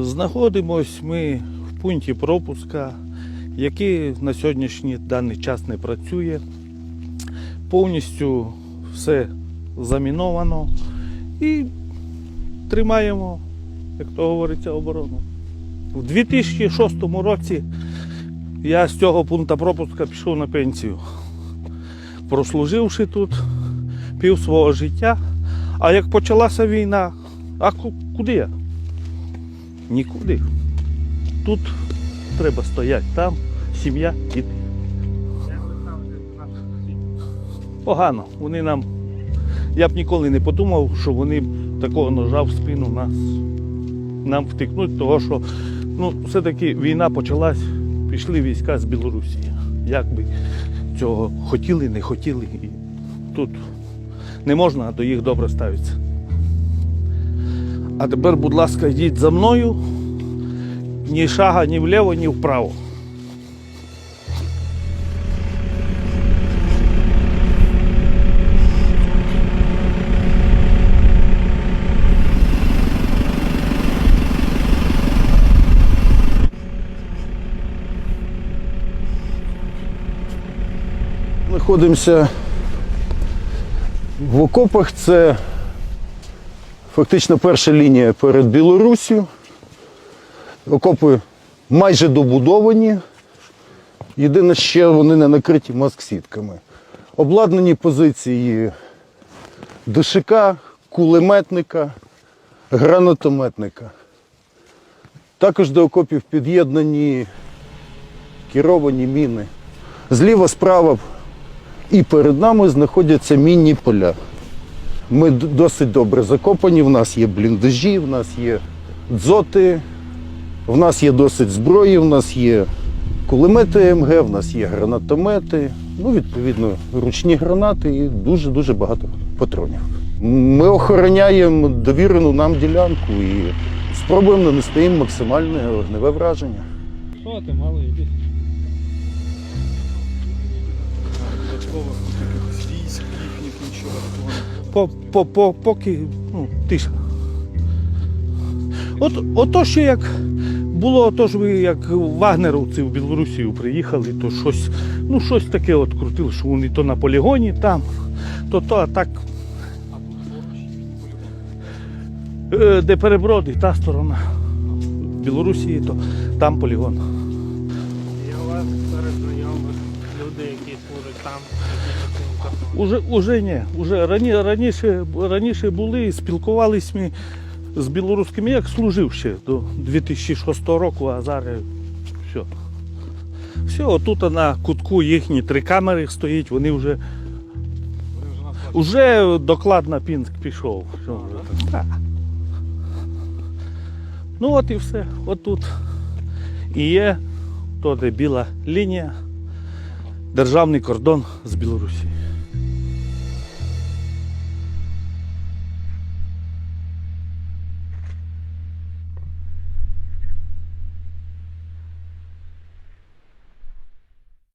Знаходимось ми в пункті пропуска, який на сьогоднішній даний час не працює. Повністю все заміновано і тримаємо, як то говориться, оборону. У 2006 році я з цього пункту пропуска пішов на пенсію, прослуживши тут пів свого життя. А як почалася війна, а куди я? Нікуди. Тут треба стояти, там сім'я, діти. Погано. Вони нам. Я б ніколи не подумав, що вони такого ножа в спину нас нам втикнуть, того що ну, все-таки війна почалась, пішли війська з Білорусі. Як би цього хотіли, не хотіли. І тут не можна до їх добре ставитися. А тепер, будь ласка, йдіть за мною. Ні шага ні вліво, ні вправо. Знаходимося в окопах. Це фактично перша лінія перед Білоруссю. Окопи майже добудовані. Єдине, ще вони не накриті маск-сітками. Обладнані позиції ДШК, кулеметника, гранатометника. Також до окопів під'єднані керовані міни. Зліва, справа і перед нами знаходяться мінні поля. Ми досить добре закопані, в нас є бліндажі, в нас є дзоти, в нас є досить зброї, в нас є кулемети МГ, в нас є гранатомети, ну, відповідно, ручні гранати і дуже-дуже багато патронів. Ми охороняємо довірену нам ділянку і спробуємо нанести їм максимальне огневе враження. Що ти, малий, іди. По, по, по, поки ну, тиша. От, ото ще як було, то ж ви як вагнеровці в Білорусію приїхали, то щось, ну, щось таке от крутили, що вони то на полігоні там, то то, а так. Е, Де переброди, та сторона. Білорусі, то там полігон. Я вас серед знайомих люди, які служать там, які. Уже, уже ні. Уже рані, раніше, раніше були, спілкувалися ми з білоруськими, як служив ще до 2006 року, а зараз все. Все, отут на кутку їхні три камери стоїть, вони вже, Вони вже доклад на Пінськ пішов. Все, вже так. Так. Ну от і все. От тут і є то, де біла лінія, державний кордон з Білорусі.